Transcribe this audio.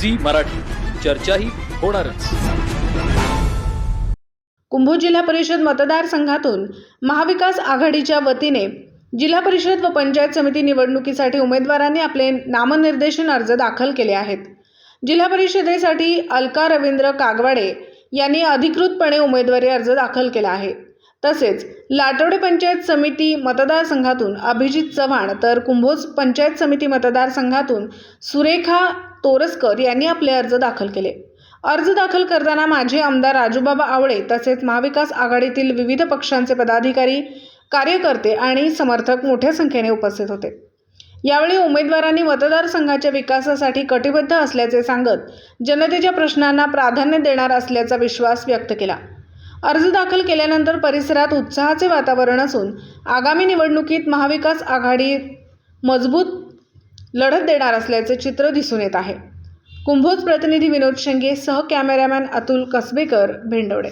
Zee Marathi. चर्चाही होणारच. कुंभू जिल्हा परिषद मतदारसंघातून महाविकास आघाडीच्या वतीने जिल्हा परिषद व पंचायत समिती निवडणुकीसाठी उमेदवारांनी आपले नामनिर्देशन अर्ज दाखल केले आहेत. जिल्हा परिषदेसाठी अलका रवींद्र कागवाडे यांनी अधिकृतपणे उमेदवारी अर्ज दाखल केला आहे. तसेच लाटोडे पंचायत समिती मतदारसंघातून अभिजित चव्हाण तर कुंभोज पंचायत समिती मतदारसंघातून सुरेखा तोरसकर यांनी आपले अर्ज दाखल केले. अर्ज दाखल करताना माजी आमदार राजूबाबा आवळे तसेच महाविकास आघाडीतील विविध पक्षांचे पदाधिकारी कार्यकर्ते आणि समर्थक मोठ्या संख्येने उपस्थित होते. यावेळी उमेदवारांनी मतदारसंघाच्या विकासासाठी कटिबद्ध असल्याचे सांगत जनतेच्या प्रश्नांना प्राधान्य देणार असल्याचा विश्वास व्यक्त केला. अर्ज दाखल केल्यानंतर परिसरात उत्साहाचे वातावरण असून आगामी निवडणुकीत महाविकास आघाडी मजबूत लढत देणार असल्याचे चित्र दिसून येत आहे. कुंभोज प्रतिनिधी विनोद शेंगे सह कॅमेरामॅन अतुल कसबेकर भेंडवडे